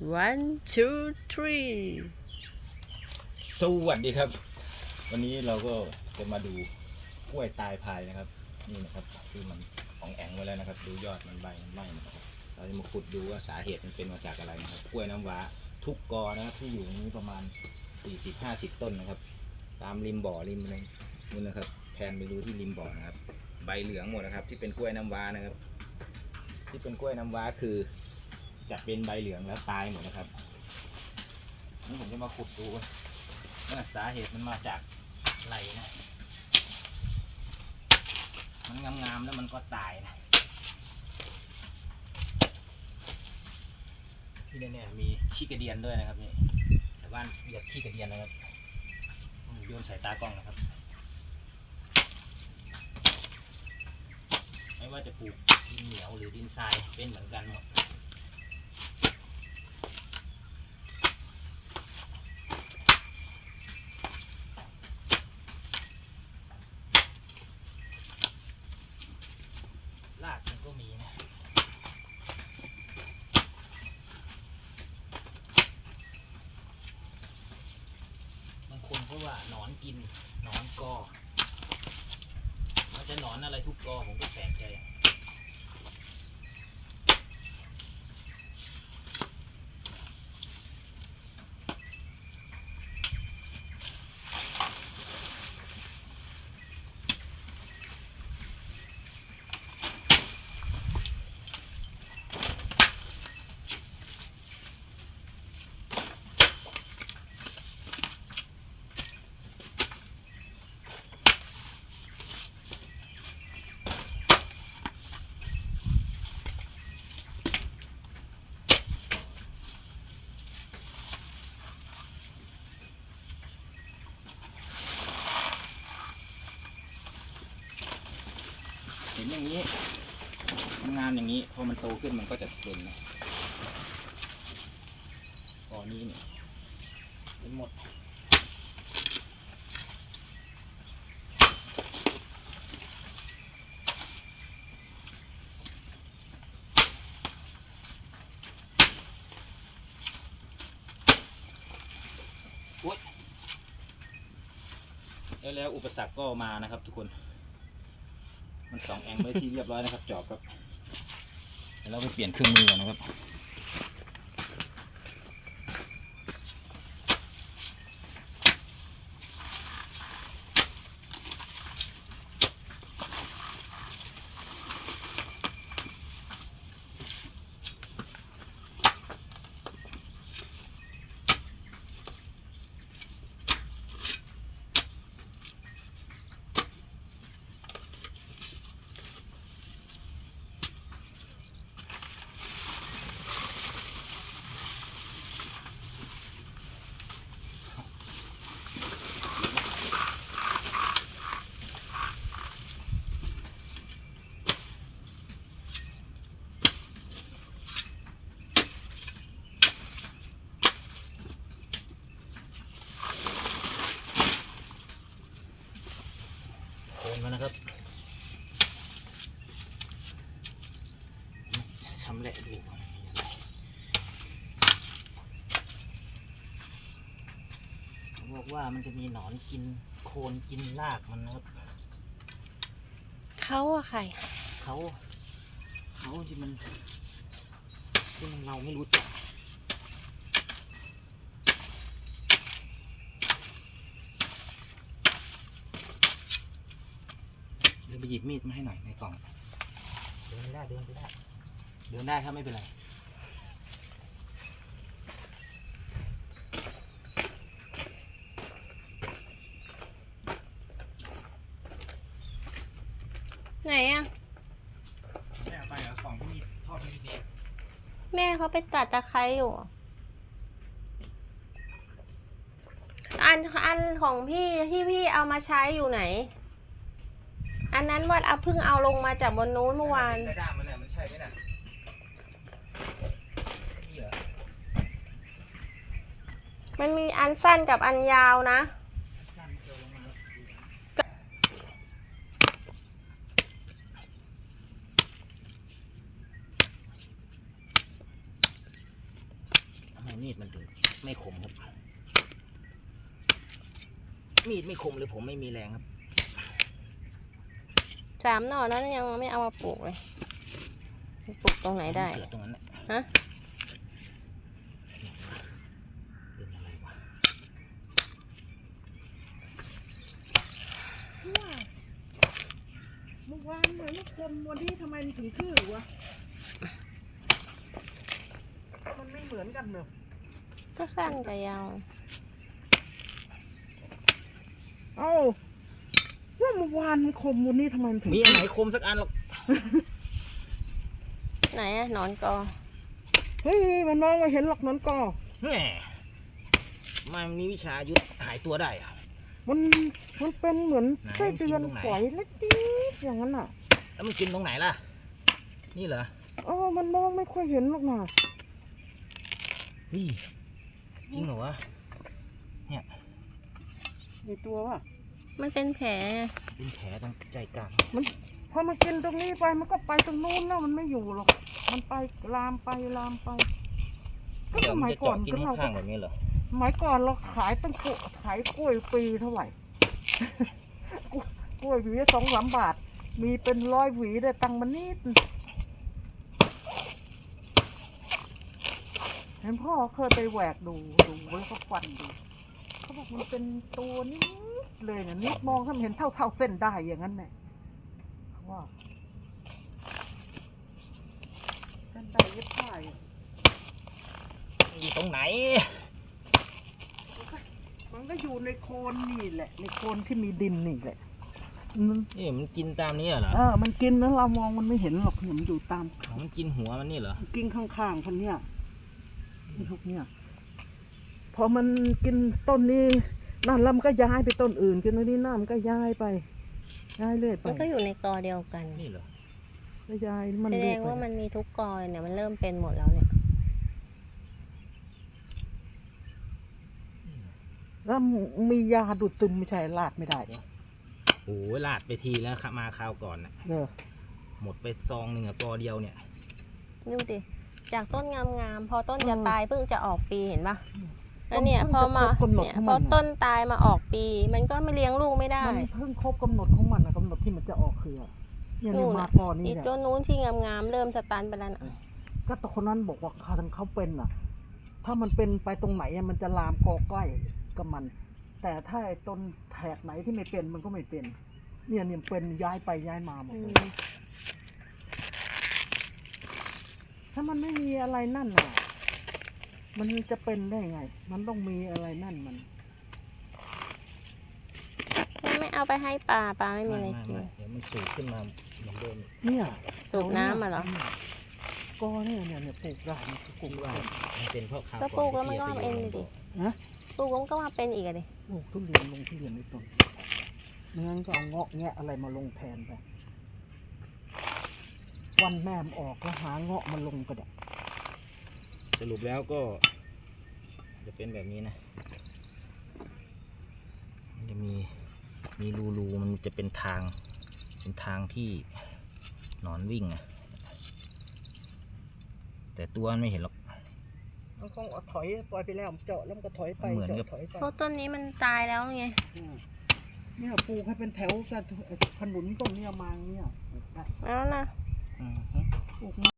one two three สวัสดีครับ วันนี้เราก็จะมาดูกล้วยตายพายนะครับ นี่นะครับคือมันของแองไว้แล้วนะครับ ดูยอดมันใบมันไหม้นะครับ เราจะมาขุดดูว่าสาเหตุมันเป็นมาจากอะไรนะครับ กล้วยน้ำว้าทุกกอนะครับที่อยู่นี้ประมาณ 40-50 ต้นนะครับ ตามริมบ่อริมอะไรนู่นนะครับแทนไปดูที่ริมบ่อนะครับ ใบเหลืองหมดนะครับ ที่เป็นกล้วยน้ำว้านะครับ ที่เป็นกล้วยน้ำว้าคือ จะเป็นใบเหลืองแล้วตายหมดนะครับนี่ผมจะมาขุดดูว่าสาเหตุมันมาจากอะไรนะ มันงามๆแล้วมันก็ตายนะ ที่นี่เนี่ยมีขี้กระเดียนด้วยนะครับนี่ชาวบ้านเรียกขี้กระเดียนนะครับโยนใส่ตากล้องนะครับไม่ว่าจะปลูกดินเหนียวหรือดินทรายเป็นเหมือนกันหมด รากมันก็มีนะ บางคนเขาว่าหนอน กินหนอนกอมันจะหนอนอะไรทุกกอผมก็แปลกใจ นอย่างนี้ทำงานอย่างนี้พอมันโตขึ้นมันก็จะเป็นนะตอนนี้เนี่ยเป็นหมดแล้วอุปสรรคก็มานะครับทุกคน มันสองแองไว้ที่เรียบร้อยนะครับ จอบครับเดี๋ยวเราไปเปลี่ยนเครื่องมือก่อนนะครับ โอ นมานะครับทำแหละดูว่ามันมีอะไรเขาบอกว่ามันจะมีหนอนกินโคนกินรากมันนะครับเขาอะใครเขาเขาที่มันที่มันเราไม่รู้จักเดินไป หยิบมีดมาให้หน่อยในกล่อง เดินไม่ได้เดินไม่ได้ เดินได้ครับไม่เป็นไร ไหนอะไม่เอาไปเหรอกล่องที่มีทอดพีเแม่เขาไปตัดตะไคร้อยู่ อันอันของพี่ที่พี่เอามาใช้อยู่ไหน อันนั้นวัดเอาเพิ่งเอาลงมาจากบนนู้นเมื่อวานได้ด้ามมันเนี่ยมันใช่ไหมน่ะนี่เหรอมันมีอันสั้นกับอันยาวนะ สั้นเจอลงมาแล้วมีดมันถึงไม่คมครับ มีดไม่คมเลยผมไม่มีแรงครับ สามหน่อนั้นยังไม่เอามาปลูกเลยปลูกตรงไหนได้เกิดตรงนั้นน่ะฮะเป็นอะไรวะเมื่อวานเหมือนลูกคมวันนี้ทำไมมันถึงทื่อวะ มันไม่เหมือนกันเนอะก็สั้นกับยาว เอ้า ว่าเมื่อวานมันคมวันนี้ทำไมมันถึงมีอันไหนคมสักอันหรอกไหนอะหนอนกอเฮ้ยมันมองไม่เห็นหรอกนนกอแหมทำไมมันมีวิชายุทธหายตัวได้อะ มันมันเป็นเหมือนไหนไส้เดือนมันกินตรงไหน ฝอยเล็กนิดอย่างนั้นอะแล้วมันกินตรงไหนล่ะ นี่เหรอเออมันมองไม่ค่อยเห็นหรอกนะเฮ้ยจริงเหรอวะในตัวว่ะ มันเป็นแผลไงเป็นแผลตรงใจกลางพอมันกินตรงนี้ไปมันก็ไปตรงนู้นแล้วมันไม่อยู่หรอก มันไปลามไปลามไป ก็เดี๋ยสวมันมัยจะก่อเจาะนกินก็ให้เราก็ข้างแบบนี้เหรอสมัยก่อนเราขายตั้งกล้วยขายกล้วยปีเท่าไหร่ กล้วยหวีสองสามบาท มีเป็นร้อยหวีได้ตังค์มันนิดเห็นพ่อเคยไปแหวกดูดูแล้วก็ฟันดูเขา บอกมันเป็นตัวนิดเลยเนี่ยนิดมองถ้ามันเห็นเท่าเท่าเส้นได้อย่างนั้นแหละเขาว่าเส้นได้เย็บผ้าอยู่อยู่ตรงไหน มันก็อยู่ในโคนนี่แหละ ในโคนที่มีดินนี่แหละมันนี่มันกินตามนี้เหรอเออมันกินแล้วเรามองมันไม่เห็นหรอกเนี่ยมันอยู่ตามอ๋อมันกินหัวมันนี่เหรอกินข้างๆพันเนี่ยนี่พวกเนี่ย พอมันกินต้นนี้นั่นแล้วมันก็ย้ายไปต้นอื่นกินตรงนี้น้ามันก็ย้ายไปย้ายเรื่อยไปมันก็อยู่ในกอเดียวกันนี่เหรอก็ย้ายมันแสดเรื่อยงไปว่ามันมีทุกกอเลยเนี่ยมันเริ่มเป็นหมดแล้วเนี่ย แล้วมียาดูดซึมไม่ใช่ลาดไม่ได้เหรอโอ้ยลาดไปทีแล้วครับมาคราวก่อนนะเออหมดไปซองหนึ่งอะกอเดียวเนี่ย ดูดิ จากต้นงามๆ พอต้นจะตายเพิ่งจะออกปีเห็นปะ แล้วเนี่ยพอมาเนี่ยพอต้นตายมาออกปี มันก็ไม่เลี้ยงลูกไม่ได้ มันเพิ่งครบกำหนดของมันนะกำหนดที่มันจะออกเครือเนี่ยนู่เนี่ยนมาน่ะ ก่อนนี่อีแหละต้นนู้นที่งามๆเริ่มสตันไปแล้วนะก็ตคนนั้นบอกว่าเขาทางเขาเป็นอะ ถ้ามันเป็นไปตรงไหนอะมันจะลามกอใกล้กับมัน แต่ถ้าไอ้ต้นแถบไหนที่ไม่เป็นมันก็ไม่เป็น เนี่ยเนี่ยเป็นย้ายไปย้ายมาหมดอืเลยมถ้ามันไม่มีอะไรนั่นอะ มันจะเป็นได้ไง มันต้องมีอะไรนั่นมันไม่เอาไปให้ปลาปลาไม่มีอะไรไม่กินไม่เดี๋ยวมันสูบขึ้นมาเหมือนเดิมเนี่ยสูบน้ำมาเหรอกอเนี่ยเนี่ยเนี่ยปลูกได้มันปลูกได้มันเป็นเพราะคราวก็ปลูกแล้วมันก็ที่มาเองเลยดินะปลูกแล้วมันก็มาเป็นอีกอะดิปลูกทุเรียนลงทุเรียนในต้นไม่งั้นก็เอาเงาะแงะอะไรมาลงแทนไปวันแม่มออกแล้วหาเงาะมาลงก็ได้ สรุปแล้วก็จะเป็นแบบนี้นะมันจะมีมีรูรูมันจะเป็นทาง เป็นทางที่หนอนวิ่งอะแต่ตัวมันไม่เห็นหรอกมันคงเอาถอยปล่อยไปแล้วมันเจาะแล้วมันก็ถอยไปเหมือนกับ เจาะถอยไปเพราะต้นนี้มันตายแล้วไง อืมเนี่ยปลูกให้เป็นแถวกันขนุนต้นเนี่ยมาอย่างเนี่ยแล้วนะ อือฮึ ปลูก